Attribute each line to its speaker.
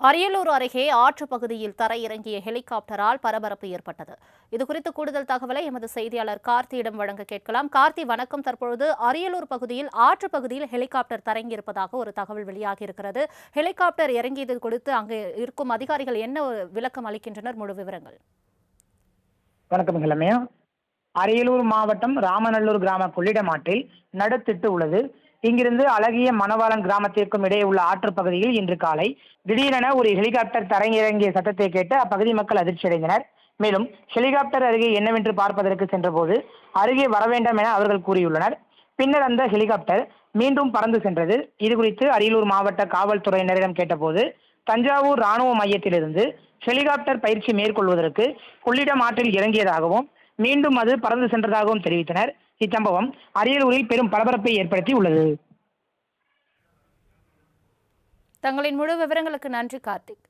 Speaker 1: அரியலூர் அருகே ஆற்று பகுதியில் தரையிறங்கிய ஹெலிகாப்டரால் பரபரப்பு ஏற்பட்டது. இதுகுறித்து கூடுதல் தகவலை எமது செய்தியாளர் கார்த்தியிடம் வழங்க கேட்கலாம். கார்த்தி வணக்கம். தற்பொழுது அரியலூர் பகுதியில் ஆற்று பகுதியில் ஹெலிகாப்டர் தரங்கியிருப்பதாக ஒரு தகவல் வெளியாகி இருக்கிறது ஹெலிகாப்டர் இறங்கியது குறித்து அங்கு இருக்கும் அதிகாரிகள் என்ன விளக்கம் அளிக்கின்றனர்? முழு விவரங்கள்.
Speaker 2: வணக்கம் கிழமையா அரியலூர் மாவட்டம் ராமநல்லூர் கிராம கொள்ளிடமாட்டில் நடுத்திட்டு உள்ளது. இங்கிருந்து அழகிய மணவாளன் கிராமத்திற்கும் இடையே உள்ள ஆற்று பகுதியில் இன்று காலை திடீரென ஒரு ஹெலிகாப்டர் தரையிறங்கிய சத்தத்தை கேட்டு அப்பகுதி மக்கள் அதிர்ச்சியடைந்தனர் மேலும் ஹெலிகாப்டர் அருகே என்னவென்று பார்ப்பதற்கு சென்றபோது அருகே வர வேண்டாம் என அவர்கள் கூறியுள்ளனர். பின்னர் அந்த ஹெலிகாப்டர் மீண்டும் பறந்து சென்றது. இது குறித்து அரியலூர் மாவட்ட காவல்துறையினரிடம் கேட்டபோது தஞ்சாவூர் ராணுவ மையத்திலிருந்து ஹெலிகாப்டர் பயிற்சி மேற்கொள்வதற்கு கொள்ளிடம் ஆற்றில் இறங்கியதாகவும் மீண்டும் அது பறந்து சென்றதாகவும் தெரிவித்தனர். இச்சம்பவம் அரியலூரில் பெரும் பரபரப்பை ஏற்படுத்தி உள்ளது
Speaker 1: தங்களின் முழு விவரங்களுக்கு நன்றி கார்த்திக்.